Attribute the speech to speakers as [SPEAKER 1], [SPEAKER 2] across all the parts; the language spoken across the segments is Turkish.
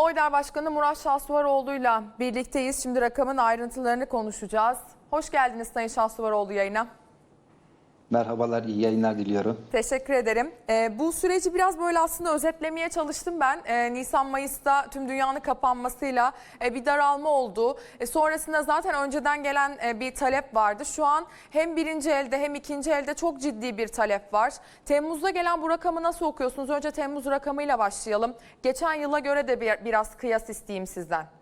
[SPEAKER 1] Oyder Başkanı Murat Şahsuvaroğlu'yla birlikteyiz. Şimdi rakamın ayrıntılarını konuşacağız. Hoş geldiniz Sayın Şahsuvaroğlu yayına.
[SPEAKER 2] Merhabalar, iyi yayınlar diliyorum.
[SPEAKER 1] Teşekkür ederim. Ee, bu süreci biraz böyle aslında özetlemeye çalıştım ben. Ee, Nisan-Mayıs'ta tüm dünyanın kapanmasıyla e, bir daralma oldu. E, sonrasında zaten önceden gelen e, bir talep vardı. Şu an hem birinci elde hem ikinci elde çok ciddi bir talep var. Temmuz'da gelen bu rakamı nasıl okuyorsunuz? Önce Temmuz rakamıyla başlayalım. Geçen yıla göre de bir, biraz kıyas isteyeyim sizden.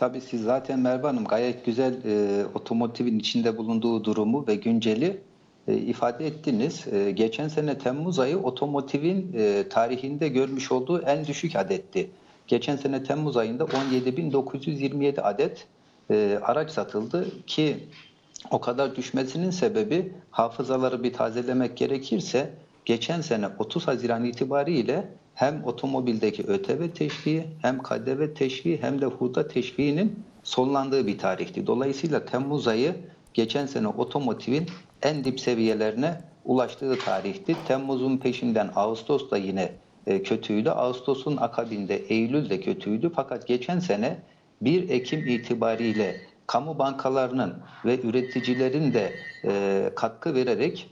[SPEAKER 2] Tabii siz zaten Merve Hanım gayet güzel e, otomotivin içinde bulunduğu durumu ve günceli e, ifade ettiniz. E, geçen sene Temmuz ayı otomotivin e, tarihinde görmüş olduğu en düşük adetti. Geçen sene Temmuz ayında 17.927 adet e, araç satıldı ki o kadar düşmesinin sebebi hafızaları bir tazelemek gerekirse geçen sene 30 Haziran itibariyle hem otomobildeki ÖTV teşviği hem KDV teşviği hem de hurda teşviğinin sonlandığı bir tarihti. Dolayısıyla Temmuz ayı geçen sene otomotivin en dip seviyelerine ulaştığı tarihti. Temmuz'un peşinden Ağustos da yine e, kötüydü. Ağustos'un akabinde Eylül de kötüydü. Fakat geçen sene 1 Ekim itibariyle kamu bankalarının ve üreticilerin de e, katkı vererek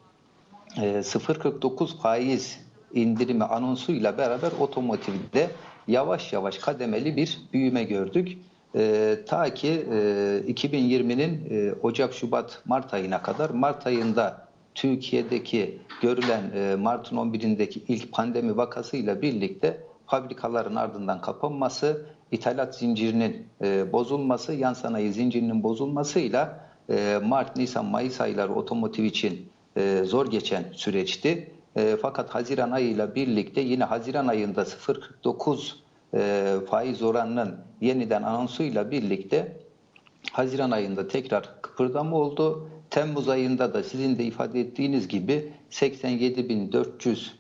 [SPEAKER 2] e, 0.49 faiz indirimi anonsuyla beraber otomotivde yavaş yavaş kademeli bir büyüme gördük. E, ta ki e, 2020'nin e, Ocak, Şubat, Mart ayına kadar Mart ayında Türkiye'deki görülen e, Mart'ın 11'indeki ilk pandemi vakasıyla birlikte fabrikaların ardından kapanması, ithalat zincirinin e, bozulması, yan sanayi zincirinin bozulmasıyla e, Mart, Nisan, Mayıs ayları otomotiv için e, zor geçen süreçti. E, fakat Haziran ayıyla birlikte yine Haziran ayında 0.49 e, faiz oranının yeniden anonsuyla birlikte Haziran ayında tekrar kıpırdama oldu. Temmuz ayında da sizin de ifade ettiğiniz gibi 87.400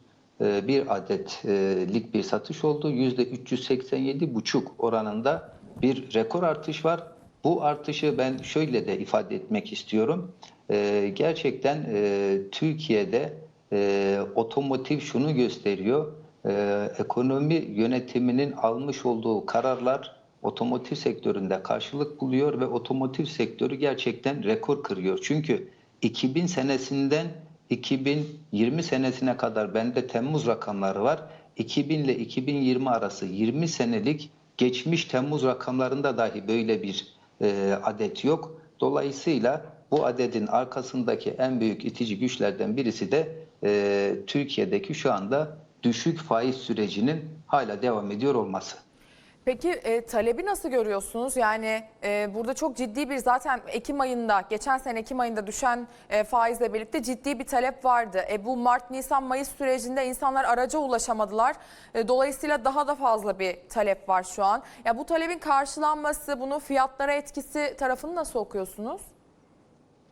[SPEAKER 2] e, bir adetlik bir satış oldu. %387,5 oranında bir rekor artış var. Bu artışı ben şöyle de ifade etmek istiyorum. E, Gerçekten e, Türkiye'de e, otomotiv şunu gösteriyor. E, ekonomi yönetiminin almış olduğu kararlar otomotiv sektöründe karşılık buluyor ve otomotiv sektörü gerçekten rekor kırıyor. Çünkü 2000 senesinden 2020 senesine kadar bende Temmuz rakamları var. 2000 ile 2020 arası 20 senelik geçmiş Temmuz rakamlarında dahi böyle bir e, adet yok. Dolayısıyla bu adedin arkasındaki en büyük itici güçlerden birisi de e, Türkiye'deki şu anda düşük faiz sürecinin hala devam ediyor olması.
[SPEAKER 1] Peki e, talebi nasıl görüyorsunuz? Yani e, burada çok ciddi bir zaten Ekim ayında, geçen sene Ekim ayında düşen e, faizle birlikte ciddi bir talep vardı. E, bu Mart, Nisan, Mayıs sürecinde insanlar araca ulaşamadılar. E, dolayısıyla daha da fazla bir talep var şu an. Ya bu talebin karşılanması, bunun fiyatlara etkisi tarafını nasıl okuyorsunuz?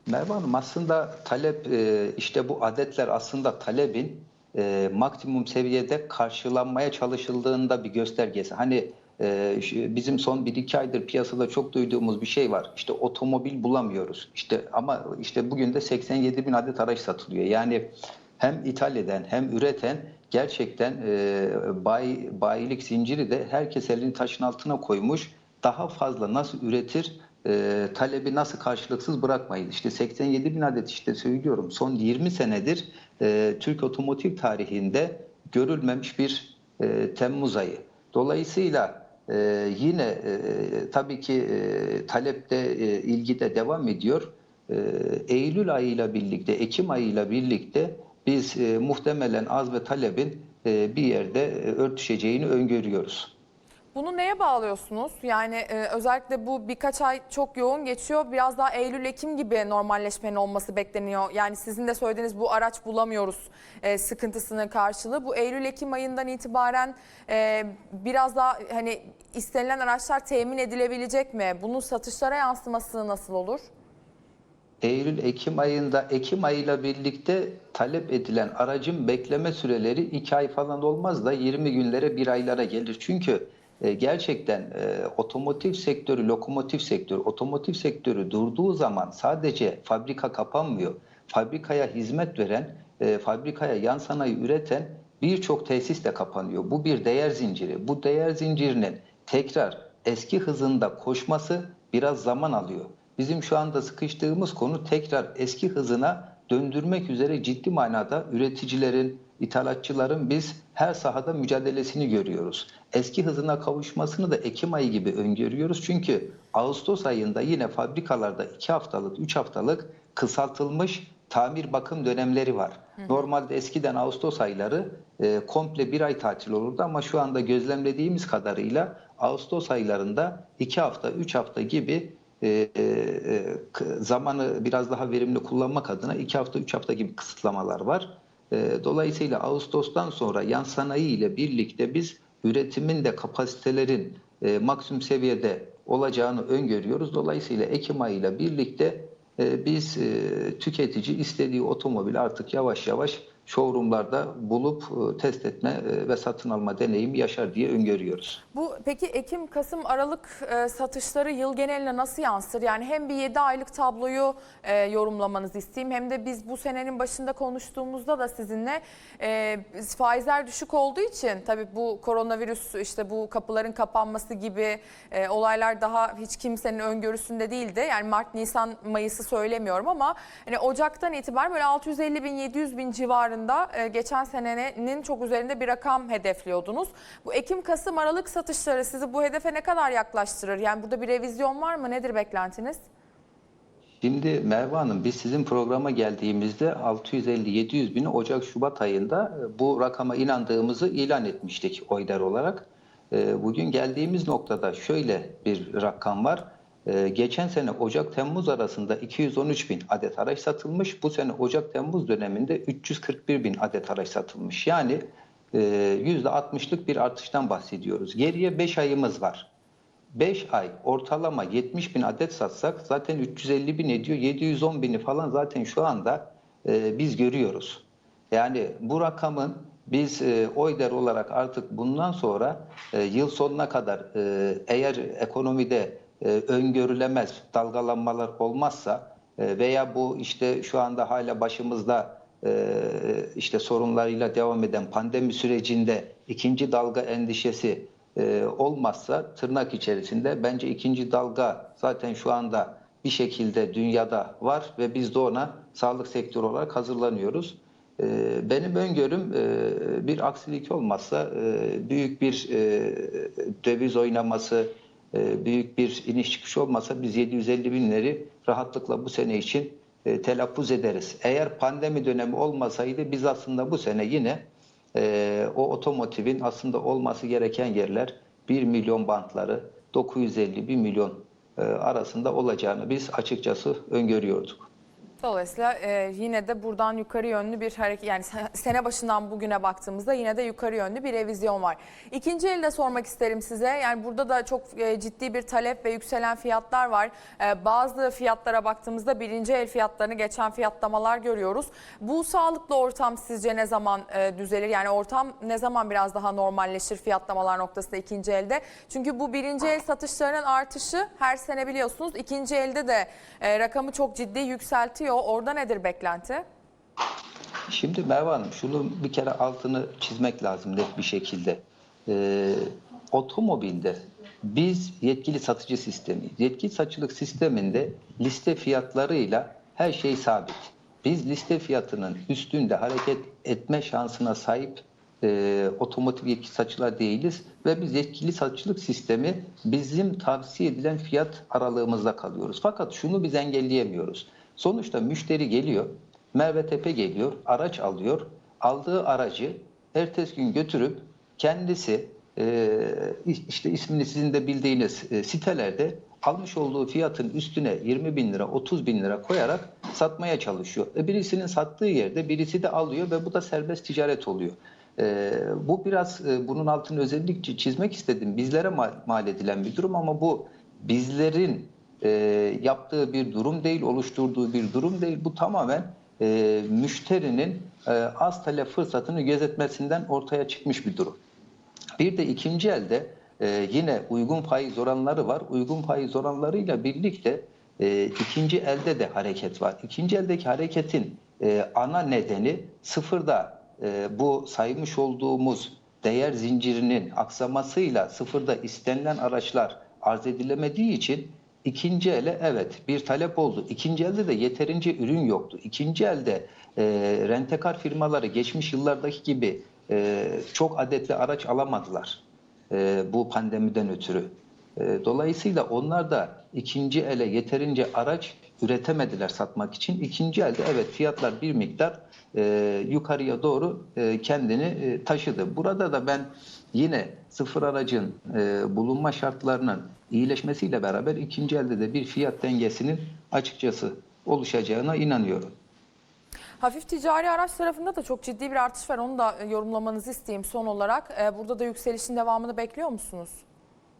[SPEAKER 2] Merve Hanım aslında talep e, işte bu adetler aslında talebin e, maksimum seviyede karşılanmaya çalışıldığında bir göstergesi. Hani e, bizim son 1-2 aydır piyasada çok duyduğumuz bir şey var. İşte otomobil bulamıyoruz. İşte ama işte bugün de 87 bin adet araç satılıyor. Yani hem ithal eden hem üreten gerçekten e, bay, bayilik zinciri de herkes elini taşın altına koymuş. Daha fazla nasıl üretir, e, talebi nasıl karşılıksız bırakmayız. İşte 87 bin adet işte söylüyorum son 20 senedir e, Türk otomotiv tarihinde görülmemiş bir e, Temmuz ayı. Dolayısıyla e, yine e, tabii ki e, talepte e, ilgide devam ediyor. E, Eylül ayıyla birlikte, Ekim ayıyla birlikte biz e, muhtemelen az ve talebin e, bir yerde e, örtüşeceğini öngörüyoruz.
[SPEAKER 1] Bunu neye bağlıyorsunuz? Yani e, özellikle bu birkaç ay çok yoğun geçiyor. Biraz daha Eylül-Ekim gibi normalleşmenin olması bekleniyor. Yani sizin de söylediğiniz bu araç bulamıyoruz e, sıkıntısının karşılığı. Bu Eylül-Ekim ayından itibaren e, biraz daha hani istenilen araçlar temin edilebilecek mi? Bunun satışlara yansıması nasıl olur?
[SPEAKER 2] Eylül-Ekim ayında Ekim ayıyla birlikte talep edilen aracın bekleme süreleri 2 ay falan olmaz da 20 günlere 1 aylara gelir. Çünkü e, gerçekten e, otomotiv sektörü, lokomotiv sektörü, otomotiv sektörü durduğu zaman sadece fabrika kapanmıyor. Fabrikaya hizmet veren, e, fabrikaya yan sanayi üreten birçok tesis de kapanıyor. Bu bir değer zinciri. Bu değer zincirinin tekrar eski hızında koşması biraz zaman alıyor. Bizim şu anda sıkıştığımız konu tekrar eski hızına döndürmek üzere ciddi manada üreticilerin, ithalatçıların biz her sahada mücadelesini görüyoruz. Eski hızına kavuşmasını da Ekim ayı gibi öngörüyoruz. Çünkü Ağustos ayında yine fabrikalarda 2 haftalık, 3 haftalık kısaltılmış tamir bakım dönemleri var. Normalde eskiden Ağustos ayları e, komple bir ay tatil olurdu ama şu anda gözlemlediğimiz kadarıyla Ağustos aylarında 2 hafta, 3 hafta gibi e, e, e, zamanı biraz daha verimli kullanmak adına 2 hafta, 3 hafta gibi kısıtlamalar var. E, Dolayısıyla Ağustos'tan sonra yan sanayi ile birlikte biz üretimin de kapasitelerin e, maksimum seviyede olacağını öngörüyoruz. Dolayısıyla Ekim ayıyla birlikte e, biz e, tüketici istediği otomobili artık yavaş yavaş showroomlarda bulup e, test etme e, ve satın alma deneyimi yaşar diye öngörüyoruz.
[SPEAKER 1] Bu peki Ekim, Kasım, Aralık e, satışları yıl geneline nasıl yansır? Yani hem bir 7 aylık tabloyu yorumlamanızı isteyeyim hem de biz bu senenin başında konuştuğumuzda da sizinle faizler düşük olduğu için tabii bu koronavirüs işte bu kapıların kapanması gibi olaylar daha hiç kimsenin öngörüsünde değildi. Yani Mart, Nisan, Mayıs'ı söylemiyorum ama hani Ocak'tan itibaren böyle 650 bin 700 bin civarında e, geçen senenin çok üzerinde bir rakam hedefliyordunuz. Bu Ekim, Kasım, Aralık satışları sizi bu hedefe ne kadar yaklaştırır? Yani burada bir revizyon var mı? Nedir beklentiniz?
[SPEAKER 2] Şimdi Merve Hanım biz sizin programa geldiğimizde 650-700 bini Ocak-Şubat ayında e, bu rakama inandığımızı ilan etmiştik oylar olarak. E, Bugün geldiğimiz noktada şöyle bir rakam var. E, Geçen sene Ocak-Temmuz arasında 213 bin adet araç satılmış. Bu sene Ocak-Temmuz döneminde 341 bin adet araç satılmış. Yani e, %60'lık bir artıştan bahsediyoruz. Geriye 5 ayımız var. 5 ay ortalama 70 bin adet satsak zaten 350 bin ediyor. 710 bini falan zaten şu anda e, biz görüyoruz. Yani bu rakamın biz e, oyder olarak artık bundan sonra e, yıl sonuna kadar e, eğer ekonomide e, öngörülemez dalgalanmalar olmazsa e, veya bu işte şu anda hala başımızda e, işte sorunlarıyla devam eden pandemi sürecinde ikinci dalga endişesi olmazsa tırnak içerisinde bence ikinci dalga zaten şu anda bir şekilde dünyada var ve biz de ona sağlık sektörü olarak hazırlanıyoruz. Benim öngörüm bir aksilik olmazsa büyük bir döviz oynaması, büyük bir iniş çıkış olmasa biz 750 binleri rahatlıkla bu sene için e, telaffuz ederiz. Eğer pandemi dönemi olmasaydı biz aslında bu sene yine e, o otomotivin aslında olması gereken yerler 1 milyon bantları 950-1 milyon e, arasında olacağını biz açıkçası öngörüyorduk.
[SPEAKER 1] Dolayısıyla e, yine de buradan yukarı yönlü bir hareket yani se- sene başından bugüne baktığımızda yine de yukarı yönlü bir revizyon var. İkinci elde sormak isterim size. Yani burada da çok e, ciddi bir talep ve yükselen fiyatlar var. E, bazı fiyatlara baktığımızda birinci el fiyatlarını geçen fiyatlamalar görüyoruz. Bu sağlıklı ortam sizce ne zaman e, düzelir? Yani ortam ne zaman biraz daha normalleşir fiyatlamalar noktasında ikinci elde? Çünkü bu birinci el satışlarının artışı her sene biliyorsunuz ikinci elde de e, rakamı çok ciddi yükseltiyor. Orada nedir beklenti?
[SPEAKER 2] Şimdi Merve Hanım şunu bir kere altını çizmek lazım net bir şekilde. Ee, otomobilde biz yetkili satıcı sistemiyiz. Yetkili satıcılık sisteminde liste fiyatlarıyla her şey sabit. Biz liste fiyatının üstünde hareket etme şansına sahip e, otomotiv yetkili satıcılar değiliz ve biz yetkili satıcılık sistemi bizim tavsiye edilen fiyat aralığımızda kalıyoruz. Fakat şunu biz engelleyemiyoruz. Sonuçta müşteri geliyor, Merve Tepe geliyor, araç alıyor. Aldığı aracı ertesi gün götürüp kendisi e, işte ismini sizin de bildiğiniz e, sitelerde almış olduğu fiyatın üstüne 20 bin lira, 30 bin lira koyarak satmaya çalışıyor. E, birisinin sattığı yerde birisi de alıyor ve bu da serbest ticaret oluyor. Bu biraz bunun altını özellikle çizmek istedim. Bizlere mal edilen bir durum ama bu bizlerin e, yaptığı bir durum değil, oluşturduğu bir durum değil. Bu tamamen e, müşterinin e, az talep fırsatını gözetmesinden ortaya çıkmış bir durum. Bir de ikinci elde e, yine uygun faiz oranları var. Uygun faiz oranlarıyla birlikte e, ikinci elde de hareket var. İkinci eldeki hareketin e, ana nedeni sıfırda e, bu saymış olduğumuz değer zincirinin aksamasıyla sıfırda istenilen araçlar arz edilemediği için ikinci ele evet bir talep oldu. İkinci elde de yeterince ürün yoktu. İkinci elde e, rentekar firmaları geçmiş yıllardaki gibi e, çok adetli araç alamadılar e, bu pandemiden ötürü. E, dolayısıyla onlar da ikinci ele yeterince araç üretemediler satmak için. İkinci elde evet fiyatlar bir miktar e, yukarıya doğru e, kendini e, taşıdı. Burada da ben yine sıfır aracın e, bulunma şartlarının iyileşmesiyle beraber ikinci elde de bir fiyat dengesinin açıkçası oluşacağına inanıyorum.
[SPEAKER 1] Hafif ticari araç tarafında da çok ciddi bir artış var. Onu da e, yorumlamanızı isteyeyim son olarak. E, Burada da yükselişin devamını bekliyor musunuz?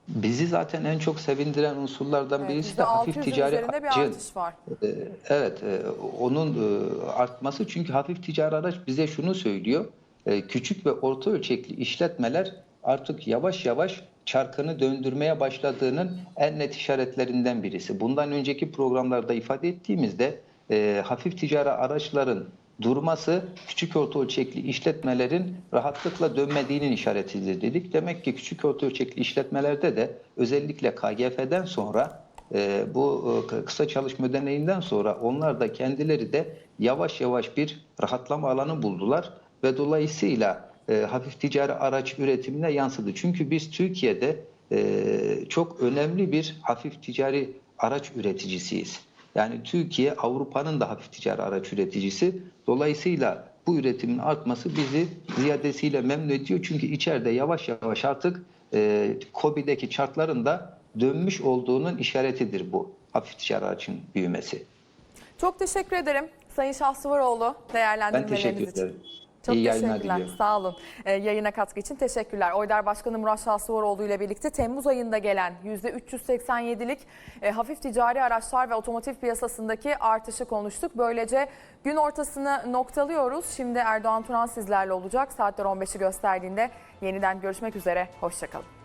[SPEAKER 2] Bizi zaten en çok sevindiren unsurlardan
[SPEAKER 1] Evet,
[SPEAKER 2] birisi de hafif
[SPEAKER 1] %600'ün
[SPEAKER 2] ticari aracın
[SPEAKER 1] var.
[SPEAKER 2] Ee, Evet, e, onun e, artması çünkü hafif ticari araç bize şunu söylüyor. E, Küçük ve orta ölçekli işletmeler artık yavaş yavaş çarkını döndürmeye başladığının en net işaretlerinden birisi. Bundan önceki programlarda ifade ettiğimizde e, hafif ticari araçların durması küçük orta ölçekli işletmelerin rahatlıkla dönmediğinin işaretidir dedik. Demek ki küçük orta ölçekli işletmelerde de özellikle KGF'den sonra e, bu e, kısa çalışma ödeneğinden sonra onlar da kendileri de yavaş yavaş bir rahatlama alanı buldular ve dolayısıyla e, hafif ticari araç üretimine yansıdı. Çünkü biz Türkiye'de e, çok önemli bir hafif ticari araç üreticisiyiz. Yani Türkiye Avrupa'nın da hafif ticari araç üreticisi. Dolayısıyla bu üretimin artması bizi ziyadesiyle memnun ediyor. Çünkü içeride yavaş yavaş artık e, KOBİ'deki çarkların da dönmüş olduğunun işaretidir bu hafif ticari aracın büyümesi.
[SPEAKER 1] Çok teşekkür ederim Sayın Şahsıvaroğlu
[SPEAKER 2] Ben
[SPEAKER 1] değerlendirmeleriniz
[SPEAKER 2] teşekkür
[SPEAKER 1] için. Çok
[SPEAKER 2] İyi yayınlar diliyorum.
[SPEAKER 1] Sağ olun. Ee, yayına katkı için teşekkürler. Oyder Başkanı Murat Şahsıvaroğlu ile birlikte Temmuz ayında gelen %387'lik e, hafif ticari araçlar ve otomotiv piyasasındaki artışı konuştuk. Böylece gün ortasını noktalıyoruz. Şimdi Erdoğan Turan sizlerle olacak. Saatler 15'i gösterdiğinde yeniden görüşmek üzere. Hoşçakalın.